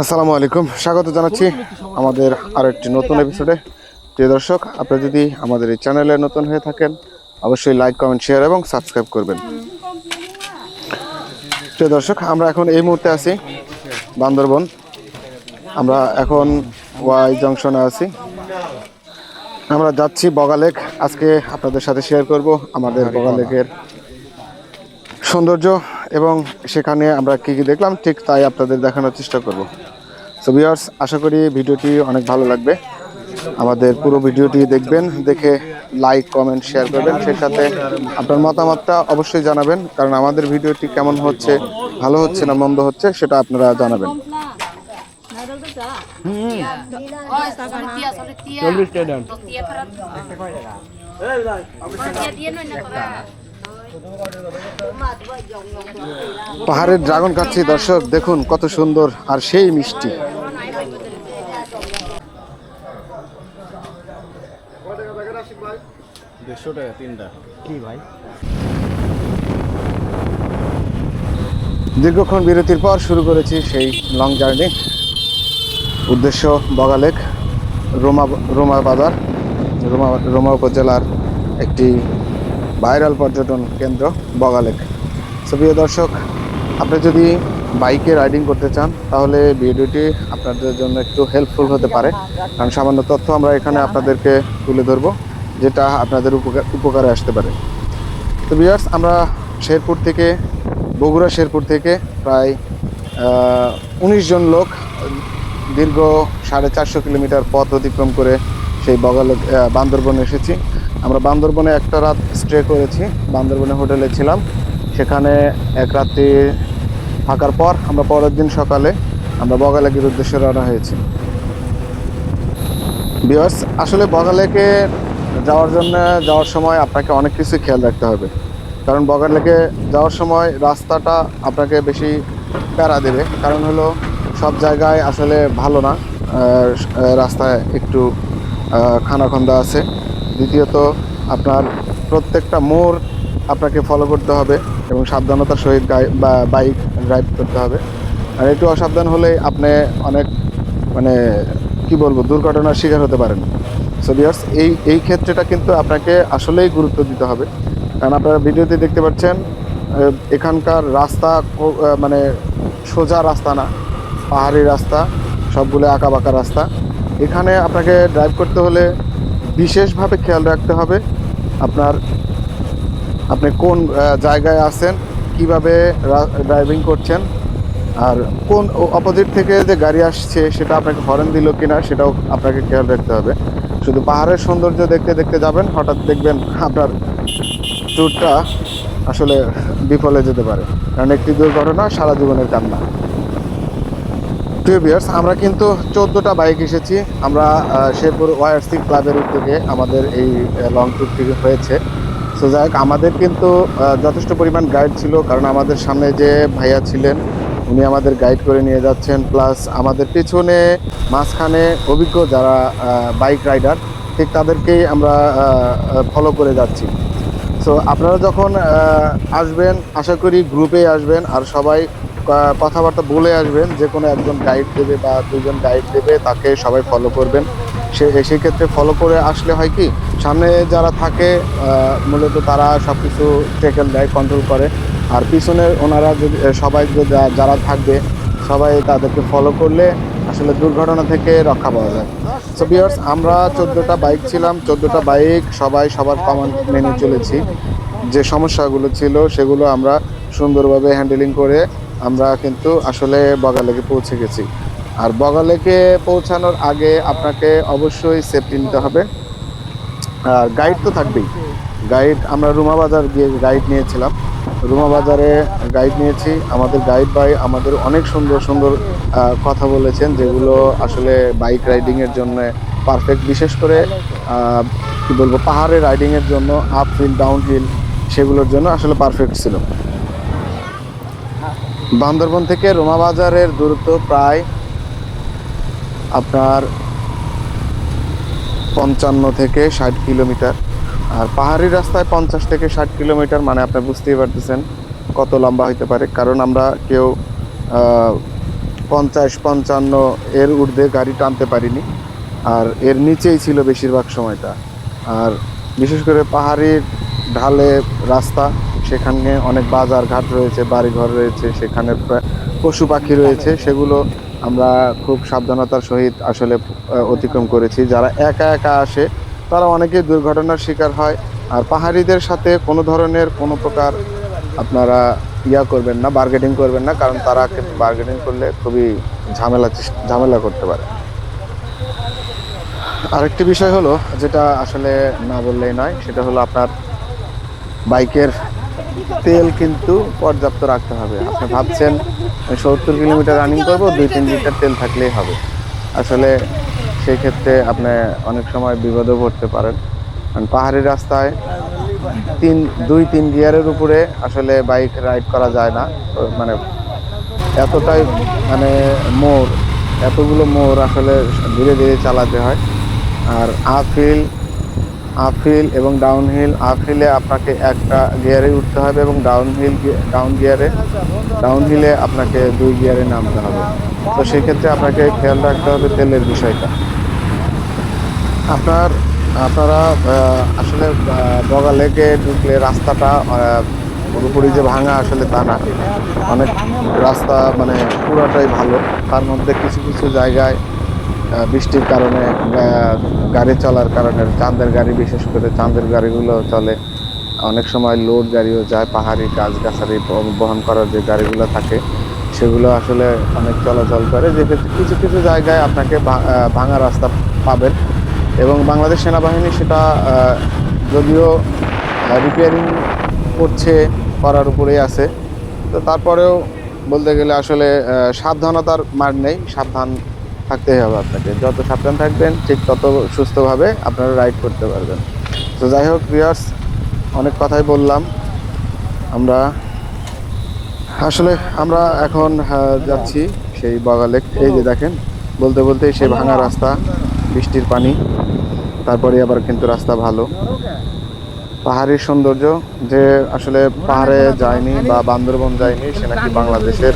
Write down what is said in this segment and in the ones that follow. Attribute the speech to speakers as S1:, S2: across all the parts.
S1: আসসালামু আলাইকুম। স্বাগত জানাচ্ছি আমাদের আরেকটি নতুন এপিসোডে প্রিয় দর্শক আপনি যদি আমাদের এই চ্যানেলে নতুন হয়ে থাকেন, অবশ্যই লাইক কমেন্ট শেয়ার এবং সাবস্ক্রাইব করবেন। প্রিয় দর্শক, আমরা এখন এই মুহূর্তে আছি বান্দরবন। আমরা এখন ওয়াই জংশনে আছি। আমরা যাচ্ছি বগালেক আজকে আপনাদের সাথে শেয়ার করব আমাদের বগালেকের সৌন্দর্য। এবং সেখানে আমরা কী কী দেখলাম ঠিক তাই আপনাদের দেখানোর চেষ্টা করব। সো ভিউয়ার্স আশা করি ভিডিওটি অনেক ভালো লাগবে। আমাদের পুরো ভিডিওটি দেখবেন দেখে লাইক কমেন্ট শেয়ার করবেন। সেই সাথে আপনার মতামতটা অবশ্যই জানাবেন কারণ আমাদের ভিডিওটি কেমন হচ্ছে ভালো হচ্ছে না মন্দ হচ্ছে সেটা আপনারা জানাবেন.
S2: চল্লিশ
S1: পাহাড়ের ড্রাগন কাচ্ছি দর্শক দেখুন কত সুন্দর আর সেই মিষ্টি।
S2: দেড়শো টাকা তিনটা। কি ভাই?
S1: দীর্ঘক্ষণ বিরতির পর শুরু করেছি সেই লং জার্নি উদ্দেশ্য বগালেক রোমা রোমা বাজার রোমা রোমা উপজেলার একটি ভাইরাল পর্যটন কেন্দ্র বগালেক সো প্রিয় দর্শক, আপনি যদি বাইকে রাইডিং করতে চান, তাহলে ভিডিওটি আপনাদের জন্য একটু হেল্পফুল হতে পারে। কারণ সামান্য তথ্য আমরা এখানে আপনাদেরকে তুলে ধরবো, যেটা আপনাদের উপকার, উপকারে আসতে পারে। তো বিয়ার্স আমরা শেরপুর থেকে, বগুড়া শেরপুর থেকে প্রায় উনিশ জন লোক দীর্ঘ সাড়ে চারশো কিলোমিটার পথ অতিক্রম করে সেই বগাল বান্দরবনে এসেছি। আমরা বান্দরবনে একটা রাত স্টে করেছি, বান্দরবনে হোটেলে ছিলাম। সেখানে এক রাত্রি থাকার পর আমরা পরের দিন সকালে আমরা বগালেকের উদ্দেশ্যে রওনা হয়েছি। বিয়ার্স আসলে বগালেকে যাওয়ার জন্য যাওয়ার সময় আপনাকে অনেক কিছু খেয়াল রাখতে হবে। কারণ বগালেকে যাওয়ার সময় রাস্তাটা আপনাকে বেশি প্যারা দেবে। কারণ হলো সব জায়গায় আসলে ভালো না। রাস্তায় একটু খানাখন্দা আছে। দ্বিতীয়ত, আপনার প্রত্যেকটা মোড় আপনাকে ফলো করতে হবে এবং সাবধানতার সহিত বাইক ড্রাইভ করতে হবে। আর একটু অসাবধান হলে আপনি অনেক মানে কি বলব, দুর্ঘটনার শিকার হতে পারেন। সো বিয়ার্স এই এই ক্ষেত্রেটা কিন্তু আপনাকে আসলেই গুরুত্ব দিতে হবে। কারণ আপনারা ভিডিওতে দেখতে পাচ্ছেন এখানকার রাস্তা মানে সোজা রাস্তা না, পাহাড়ি রাস্তা, সবগুলো আঁকা বাঁকা রাস্তা। এখানে আপনাকে ড্রাইভ করতে হলে বিশেষভাবে খেয়াল রাখতে হবে আপনার, আপনি কোন জায়গায় আছেন, কীভাবে ড্রাইভিং করছেন, আর কোন অপোজিট থেকে যে গাড়ি আসছে সেটা আপনাকে হরেন দিল কিনা সেটাও আপনাকে খেয়াল রাখতে হবে। শুধু পাহাড়ের সৌন্দর্য দেখতে দেখতে যাবেন, হঠাৎ দেখবেন আপনার ট্যুরটা আসলে বিফলে যেতে পারে। কারণ একটি দুর্ঘটনা, সারা জীবনের কান্না। প্রিয় বিয়ার্স আমরা কিন্তু চোদ্দোটা বাইক এসেছি। আমরা শেরপুর ওয়াইআরসি ক্লাবের উদ্যোগে আমাদের এই লং ট্যুরটি হয়েছে। সো যাই আমাদের কিন্তু যথেষ্ট পরিমাণ গাইড ছিল, কারণ আমাদের সামনে যে ভাইয়া ছিলেন, উনি আমাদের গাইড করে নিয়ে যাচ্ছেন। প্লাস আমাদের পেছনে মাঝখানে অভিজ্ঞ যারা বাইক রাইডার ঠিক তাদেরকেই আমরা ফলো করে যাচ্ছি। সো আপনারা যখন আসবেন, আশা করি গ্রুপে আসবেন, আর সবাই কথাবার্তা বলে আসবেন, যে কোনো একজন গাইড দেবে বা দুজন গাইড দেবে, তাকে সবাই ফলো করবেন। সে, সেই ক্ষেত্রে ফলো করে আসলে হয় কি, সামনে যারা থাকে মূলত তারা সব কিছু টেকেল দেয় কন্ট্রোল করে। আর পিছনে ওনারা যদি সবাই যারা থাকবে, সবাই তাদেরকে ফলো করলে আসলে দুর্ঘটনা থেকে রক্ষা পাওয়া যায়। সো বিয়ার্স আমরা চোদ্দোটা বাইক ছিলাম, চোদ্দোটা বাইক সবাই সবার কমান মেনে চলেছি। যে সমস্যাগুলো ছিল, সেগুলো আমরা সুন্দরভাবে হ্যান্ডেলিং করে আমরা কিন্তু আসলে বগালেকে পৌঁছে গেছি। আর বগালেকে পৌঁছানোর আগে আপনাকে অবশ্যই সেফটি নিতে হবে। আর গাইড তো থাকবেই। গাইড আমরা রুমা বাজার গিয়ে গাইড নিয়েছিলাম। রুমা বাজারে গাইড নিয়েছি। আমাদের গাইড ভাই আমাদের অনেক সুন্দর সুন্দর কথা বলেছেন, যেগুলো আসলে বাইক রাইডিংয়ের জন্য পারফেক্ট বিশেষ করে কি বলব, পাহাড়ে রাইডিংয়ের জন্য আপ হিল ডাউন হিল সেগুলোর জন্য আসলে পারফেক্ট ছিল। বান্দরবন থেকে রোমা বাজারের দূরত্ব প্রায় আপনার পঞ্চান্ন থেকে ষাট কিলোমিটার। আর পাহাড়ি রাস্তায় পঞ্চাশ থেকে ষাট কিলোমিটার মানে আপনি বুঝতেই পারতেছেন কত লম্বা হইতে পারে। কারণ আমরা কেউ পঞ্চাশ, পঞ্চান্ন এর ঊর্ধ্বে গাড়ি টানতে পারিনি। আর এর নিচেই ছিল বেশিরভাগ সময়টা। আর বিশেষ করে পাহাড়ির ঢালে রাস্তা সেখানে অনেক বাজার ঘাট রয়েছে, বাড়িঘর রয়েছে, সেখানে পশু পাখি রয়েছে, সেগুলো আমরা খুব সাবধানতার সহিত আসলে অতিক্রম করেছি। যারা একা একা আসে, তারা অনেকেই দুর্ঘটনার শিকার হয়। আর পাহাড়িদের সাথে কোনো ধরনের কোনো প্রকার আপনারা ইয়া করবেন না বার্গেটিং করবেন না, কারণ তারা বার্গেটিং করলে খুবই ঝামেলা ঝামেলা করতে পারে। আরেকটি বিষয় হলো, যেটা আসলে না বললেই নয়, সেটা হলো আপনার বাইকের তেল কিন্তু পর্যাপ্ত রাখতে হবে। আপনি ভাবছেন সত্তর কিলোমিটার রানিং করব, দুই, তিন লিটার তেল থাকলেই হবে। আসলে সেই ক্ষেত্রে আপনি অনেক সময় বিপদেও পড়তে পারেন। কারণ পাহাড়ি রাস্তায় তিন, দুই, তিন গিয়ারের উপরে আসলে বাইক রাইড করা যায় না। মানে এতটাই মানে মোড়, এতগুলো মোড় আসলে ধীরে ধীরে চালাতে হয়। আর আপহিল আপহিল এবং ডাউনহিল আপহিলে আপনাকে একটা গিয়ারে উঠতে হবে এবং ডাউনহিল ডাউন গিয়ারে ডাউনহিলে আপনাকে দুই গিয়ারে নামতে হবে। তো সেক্ষেত্রে আপনাকে খেয়াল রাখতে হবে তেলের বিষয়টা। আপনার, আপনারা আসলে বগা লেকে ঢুকলে রাস্তাটা পুরোপুরি যে ভাঙা আসলে তা না। অনেক রাস্তা মানে পুরোটাই ভালো। তার মধ্যে কিছু কিছু জায়গায় বৃষ্টির কারণে গাড়ি চলার কারণে, চাঁদের গাড়ি, বিশেষ করে চাঁদের গাড়িগুলো চলে। অনেক সময় লোড গাড়িও যায়, পাহাড়ি গাছগাছালি বহন করার যে গাড়িগুলো থাকে, সেগুলো আসলে অনেক চলাচল করে। যেক্ষেত্রে কিছু কিছু জায়গায় আপনাকে ভাঙা রাস্তা পাবেন এবং বাংলাদেশ সেনাবাহিনী সেটা যদিও রিপেয়ারিং করছে, করার উপরেই আছে। তো তারপরেও বলতে গেলে আসলে সাবধানতার মার নেই। সাবধান থাকতেই হবে আপনাকে। যত সাবধান থাকবেন, ঠিক তত সুস্থভাবে আপনারা রাইড করতে পারবেন। তো যাই হোক রিয়ার্স অনেক কথাই বললাম। আমরা আসলে আমরা এখন যাচ্ছি সেই বগালেক এই যে দেখেন, বলতে বলতে সেই ভাঙা রাস্তা, বৃষ্টির পানি। তারপরে আবার কিন্তু রাস্তা ভালো। পাহাড়ের সৌন্দর্য যে আসলে পাহাড়ে যায়নি বা বান্দরবন যায়নি, সে নাকি বাংলাদেশের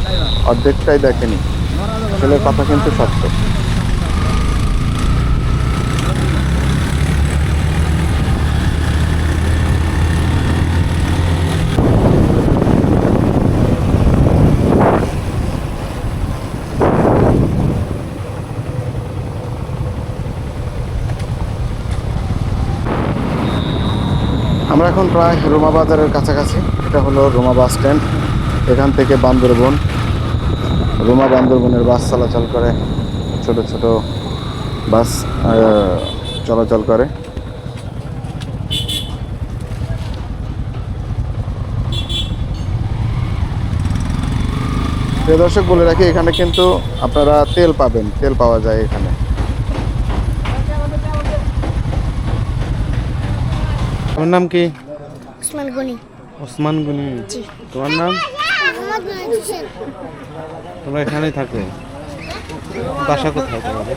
S1: অর্ধেকটাই দেখেনি। আসলে কথা কিন্তু সত্য। আমরা এখন প্রায় রোমা বাজারের কাছাকাছি। এটা হলো রোমা বাস স্ট্যান্ড। এখান থেকে বান্দরবন। রোমা বান্দরবনের বাস চলাচল করে ছোট ছোট বাস চলাচল করে। প্রিয় দর্শক বলে রাখি এখানে কিন্তু আপনারা তেল পাবেন তেল পাওয়া যায় এখানে।
S2: তোমার নাম কি?
S3: ওসমান গনি।
S2: ওসমান গুনি। তোমার নাম? তোমরা এখানেই থাকবে বাসা কোথায় তোমাদের?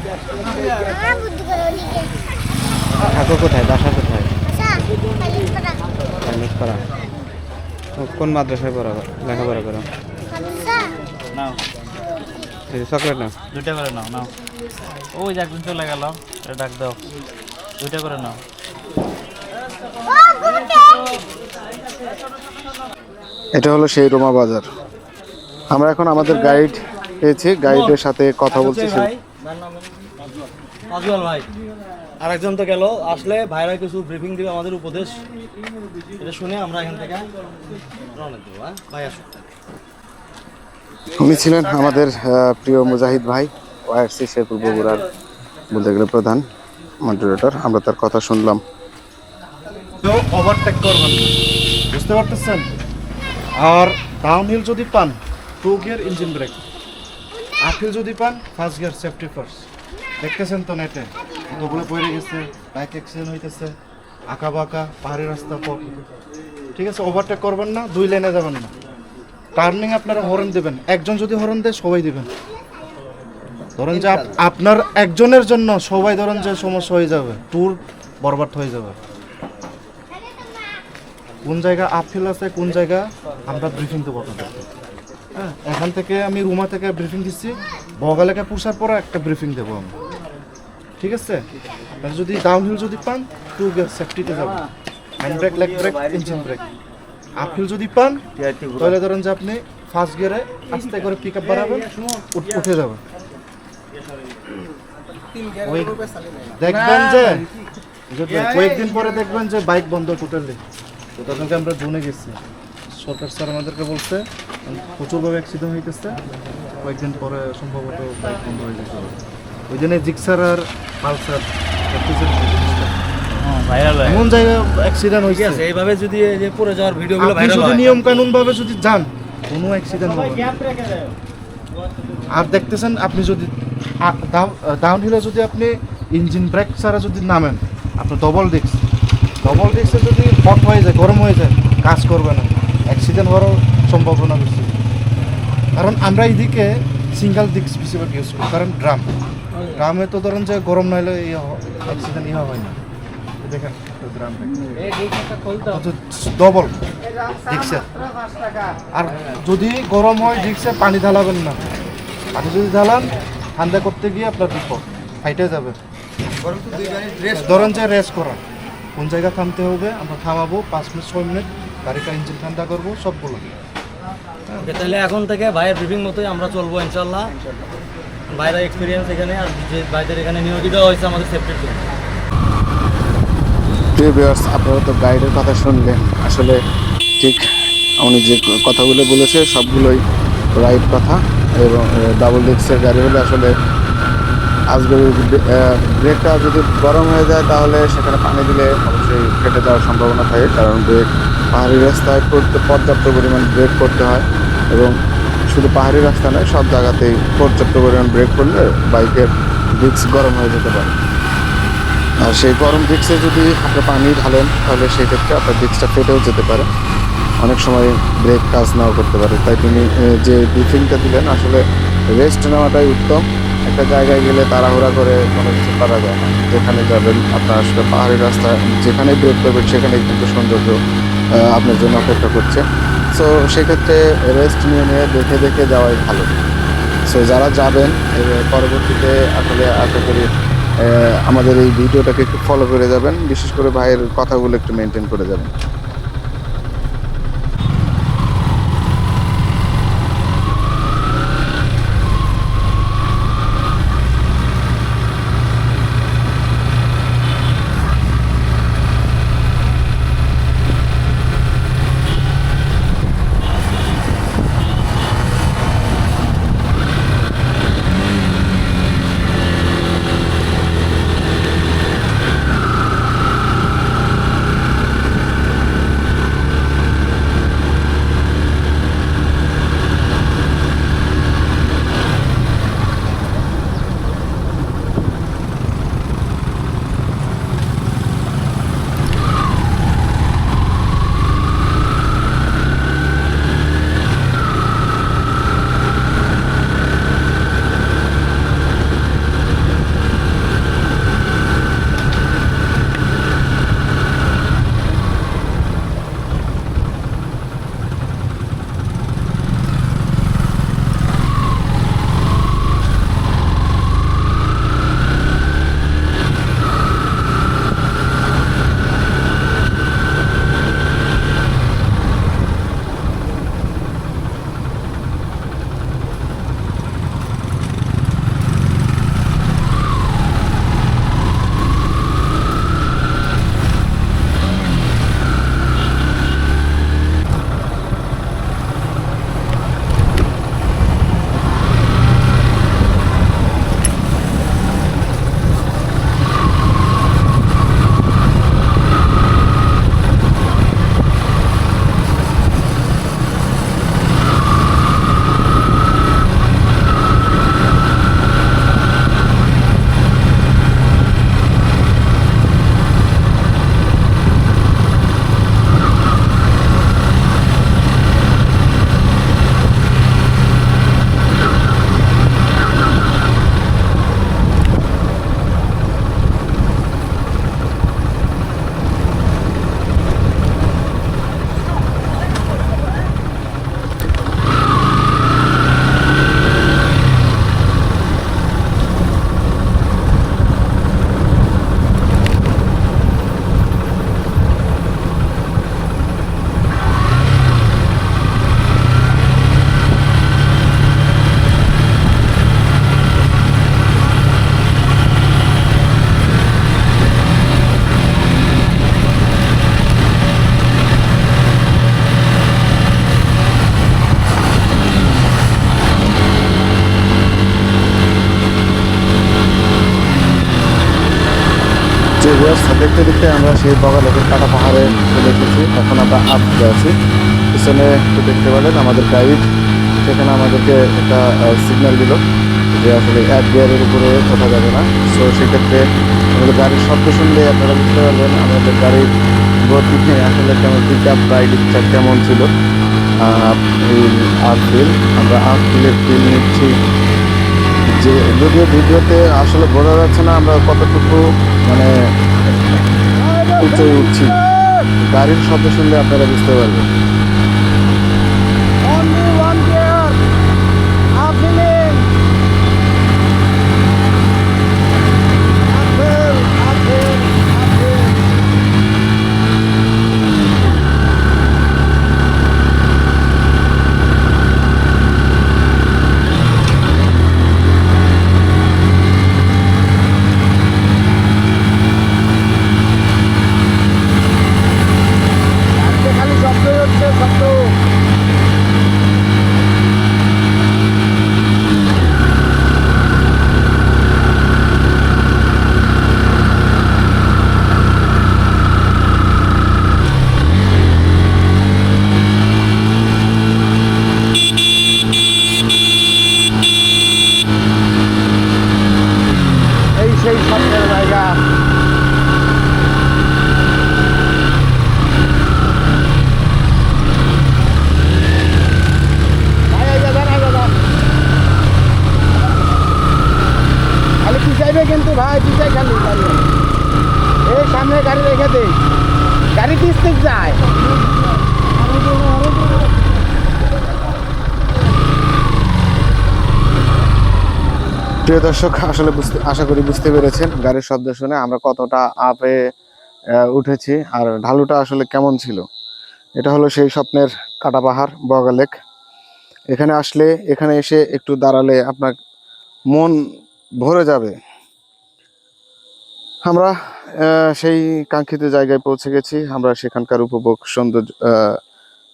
S2: থাকো কোথায়? বাসা কোথায়?
S3: পালিশপাড়া
S2: কোন মাদ্রাসায় পড়া? লেখাপড়া করো।
S4: নাও
S2: চকলেট না
S4: দুইটা করে নাও নাও। ওই যে একজন চলে গেল। ডাক দাও। দুইটা করে নাও।
S1: এটা হলো সেই রোমা বাজার। আমরা এখন আমাদের গাইড পেয়েছি গাইডের সাথে কথা বলছি সে-
S5: ভাই আরেকজন তো গেল আসলে ভাইরা কিছু ব্রিফিং দিবে আমাদের উপদেশ। এটা শুনে আমরা এখান থেকে রওনা দেবো হ্যাঁ? ভাই আসুন।
S1: উনি ছিলেন আমাদের প্রিয় মুজাহিদ ভাই ওয়াইআরসি শেরপুর বগুড়ার বলতে গেলে প্রধান মডারেটর আমরা তার কথা শুনলাম।
S6: ওভারটেক করবেন। বুঝতে পারতেছেন? আর ডাউন হিল যদি পান two gear engine brake. Uphill যদি পান ফার্স্ট গিয়ার সেফটি ফার্স্ট দেখতেছেন তো নেটে কতগুলো পড়ে গেছে বাইক অ্যাক্সিডেন্ট হইতেছে আঁকা বাঁকা পাহাড়ি রাস্তা, পথ। ঠিক আছে ওভারটেক করবেন না, দুই লাইনে যাবেন না। টার্নিং আপনারা হর্ন দেবেন। একজন যদি হর্ন দেয়, সবাই দিবেন। ধরেন যে আপ- আপনার একজনের জন্য সবাই ধরেন যে সমস্যা হয়ে যাবে ট্যুর বরবাদ হয়ে যাবে। কোন জায়গা আপফিল আছে, কোন জায়গা আমরা ব্রিফিং দেবো আপনাদের। হ্যাঁ এখান থেকে আমি রুমা থেকে ব্রিফিং দিচ্ছি। বগালেকে পুষার পরে একটা ব্রিফিং দেবো আমি। ঠিক আছে? আপনারা যদি ডাউনহিল যদি পান টু গিয়ার সেফটিতে যাবেন hand brake leg brake engine brake uphill যদি পান, তাহলে ধরেন যে আপনি ফার্স্ট গিয়ারে আস্তে করে পিক আপ বাড়াবেন, উঠে যাবেন। দেখবেন যে কয়েকদিন পরে দেখবেন যে বাইক বন্ধ টোটালি তো তখনকে আমরা জুনে গেছি। সরকার স্যার আমাদেরকে বলছে প্রচুরভাবে অ্যাক্সিডেন্ট হইতেছে। কয়েকদিন পরে সম্ভবত বাইক বন্ধ হয়ে যেতে ওই জন্য জিক্সার আর পালসার এমন জায়গায় অ্যাক্সিডেন্ট
S5: ঠিক
S6: হয়েছে
S5: আছে এইভাবে যদি যে পড়ে যাওয়ার ভিডিওগুলো ভাইরাল
S6: যদি নিয়ম কানুন ভাবে যদি যান কোনো অ্যাক্সিডেন্ট হবে আর দেখতেছেন আপনি যদি ডাউন হিলে যদি আপনি ইঞ্জিন ব্রেক ছাড়া যদি নামেন আপনি ডবল ডিস্ক ডবল ডিস্কে যদি হট হয়ে যায় গরম হয়ে যায় কাজ করবে না। অ্যাক্সিডেন্ট হওয়ারও সম্ভাবনা বেশি। কারণ আমরা এইদিকে সিঙ্গেল ডিস্ক বেশিরভাগ ইউজ করি কারণ ড্রাম। ড্রামে তো ধরেন যে গরম না হলে অ্যাক্সিডেন্ট ইয়ে হয় না। দেখেন ড্রাম ডবল ডিক্সে আর যদি গরম হয় ডিক্সে পানি ঢালাবেন না। পানি যদি ঢালান ঠান্ডা করতে গিয়ে আপনার বিপদ। ফাইটে যাবে। ধরেন যে রেস্ট করা। কোন জায়গা থামতে হবে? আমরা থামাবো পাঁচ মিনিট ছয় মিনিট। গাড়িটা ইঞ্জিন ঠান্ডা করব সবগুলো।
S5: ওকে, তাহলে এখন থেকে ভাইয়ের ব্রিফিং মতোই আমরা চলবো ইনশাল্লাহ ভাইরা এক্সপিরিয়েন্স এখানে আর যে ভাইদের এখানে নিয়োজিত হয়েছে আমাদের সেফটির জন্য।
S1: ভিউয়ার্স আপনারা তো গাইডের কথা শুনলেন। আসলে ঠিক উনি যে কথাগুলো বলেছে সবগুলোই রাইট কথা এবং ডাবল ডিস্কের গাড়ি হলে আসলে আসবে ব্রেকটা যদি গরম হয়ে যায়, তাহলে সেখানে পানি দিলে অবশ্যই ফেটে যাওয়ার সম্ভাবনা থাকে। কারণ ব্রেক পাহাড়ি রাস্তায় করতে পর্যাপ্ত পরিমাণ ব্রেক করতে হয় এবং শুধু পাহাড়ি রাস্তা নয়, সব জায়গাতেই পর্যাপ্ত পরিমাণ ব্রেক করলে বাইকের ডিস্ক গরম হয়ে যেতে পারে। আর সেই গরম ডিস্কে যদি আপনি পানি ঢালেন, তাহলে সেই ক্ষেত্রে আপনার ডিস্কটা ফেটেও যেতে পারে। অনেক সময় ব্রেক কাজ নাও করতে পারে। তাই তিনি যে ব্রিফিংটা দিলেন, আসলে রেস্ট নেওয়াটাই উত্তম। একটা জায়গায় গেলে তাড়াহুড়া করে কোনো কিছু করা যায় না। যেখানে যাবেন, আপনার আসলে পাহাড়ি রাস্তা, যেখানে ব্রেক করবেন সেখানেই কিন্তু সৌন্দর্য আপনার জন্য অপেক্ষা করছে। সো সেক্ষেত্রে রেস্ট নিয়ে নিয়ে দেখে দেখে যাওয়াই ভালো। সো যারা যাবেন পরবর্তীতে আসলে আশা করি আমাদের এই ভিডিওটাকে একটু ফলো করে যাবেন। বিশেষ করে ভাইয়ের কথাগুলো একটু মেনটেন করে যাবেন। ভিউয়ার্স, দেখতে দেখতে আমরা সেই বগালেকের কাটা পাহাড়ে চলে এসেছি। এখন আমরা আসতে আছি। পিছনে একটু দেখতে পেলেন আমাদের গাইড সেখানে আমাদেরকে একটা সিগন্যাল দিল যে আসলে এক গিয়ারের উপরে ওঠা যাবে না। সো সেক্ষেত্রে আমাদের গাড়ির শব্দ শুনলে আপনারা বুঝতে পারবেন আমাদের গাড়ির গতি আসলে কেমন পিক আপ রাইডিংটা কেমন ছিল। ফিল আমরা ফিলের ফিল নিচ্ছি। যে যদিও ভিডিওতে আসলে বোঝা যাচ্ছে না আমরা কতটুকু মানে উঁচু উঠছি। গাড়ির শব্দ শুনলে আপনারা বুঝতে পারবেন এই সেই স্বপ্নের জায়গা খালি পিছাইবে কিন্তু ভাই পিছাই খালি গাড়ি এই সামনে গাড়ি রেখে দে গাড়ি পিছতে যায় প্রিয় দর্শক, আসলে বুঝতে, আশা করি বুঝতে পেরেছেন গাড়ির শব্দ শুনে আমরা কতটা আপে উঠেছি আর ঢালুটা আসলে কেমন ছিল। এটা হলো সেই স্বপ্নের কাটা পাহাড় বগালেক এখানে আসলে, এখানে এসে একটু দাঁড়ালে আপনার মন ভরে যাবে। আমরা সেই কাঙ্ক্ষিত জায়গায় পৌঁছে গেছি। আমরা সেখানকার উপভোগ সৌন্দর্য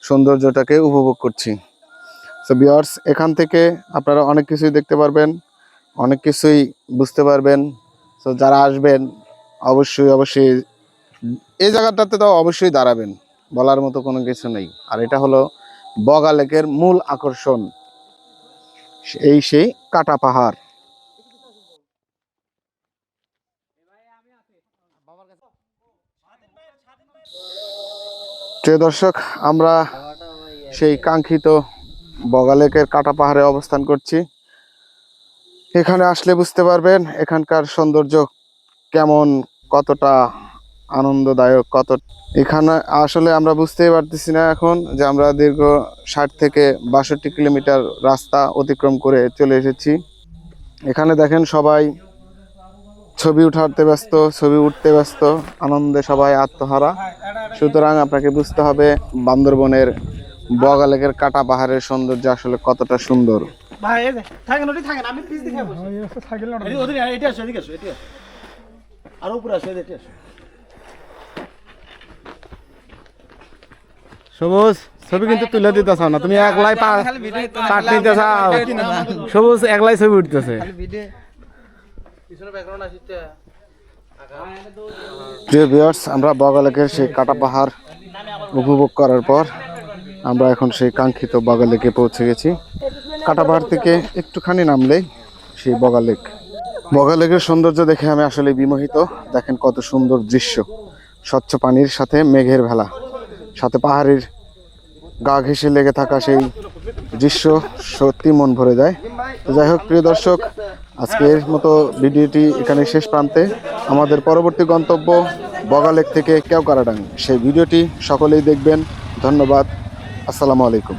S1: সৌন্দর্যটাকে উপভোগ করছি। তো বিয়ার্স এখান থেকে আপনারা অনেক কিছুই দেখতে পারবেন। অনেক কিছুই বুঝতে পারবেন। তো যারা আসবেন, অবশ্যই অবশ্যই এই জায়গাটাতে তো অবশ্যই দাঁড়াবেন, বলার মতো কোনো কিছু নেই। আর এটা হলো বগা লেকের মূল আকর্ষণ, এই সেই কাটা পাহাড়। প্রিয় দর্শক, আমরা সেই কাঙ্ক্ষিত বগালেকের কাটা পাহাড়ে অবস্থান করছি। এখানে আসলে বুঝতে পারবেন এখানকার সৌন্দর্য কেমন, কতটা আনন্দদায়ক, কত এখানে আসলে আমরা বুঝতেই পারতেছি না এখন যে আমরা দীর্ঘ ষাট থেকে বাষট্টি কিলোমিটার রাস্তা অতিক্রম করে চলে এসেছি। এখানে দেখেন সবাই ছবি উঠাতে ব্যস্ত, ছবি উঠতে ব্যস্ত, আনন্দে সবাই আত্মহারা। সুতরাং আপনাকে বুঝতে হবে বান্দরবনের বগালেকের কাটা পাহাড়ের সৌন্দর্য আসলে কতটা সুন্দর।
S5: ভাই এই যে, থাকেন ওটি থাকেন আমি পিস দেখে বসি। এদিকে, ওদিকে, এটি আসো এদিকে আসো এটি আর উপরে আসো এদিকে আসো।
S1: সবুজ ছবি কিন্তু তুলে দিতে চাও না তুমি একলাই পা- পাট নিতে চাও সবুজ একলাই ছবি উঠতেছে। প্রিয় ভিউয়ার্স আমরা বগালেকের সেই কাটা পাহাড় উপভোগ করার পর আমরা এখন সেই কাঙ্ক্ষিত বগালেকে পৌঁছে গেছি। কাটা থেকে একটুখানি নামলেই সেই বগালেক বগালেকের সৌন্দর্য দেখে আমি আসলে বিমোহিত। দেখেন কত সুন্দর দৃশ্য। স্বচ্ছ পানির সাথে মেঘের ভেলা। সাথে পাহাড়ের গা ঘেঁষে লেগে থাকা সেই দৃশ্য সত্যি মন ভরে যায়। তো যাই হোক, প্রিয় দর্শক, আজকের মতো ভিডিওটি এখানে শেষ প্রান্তে। আমাদের পরবর্তী গন্তব্য বগালেক থেকে কেউ কেওকারাডাং। সেই ভিডিওটি সকলেই দেখবেন। ধন্যবাদ। আসসালামু আলাইকুম।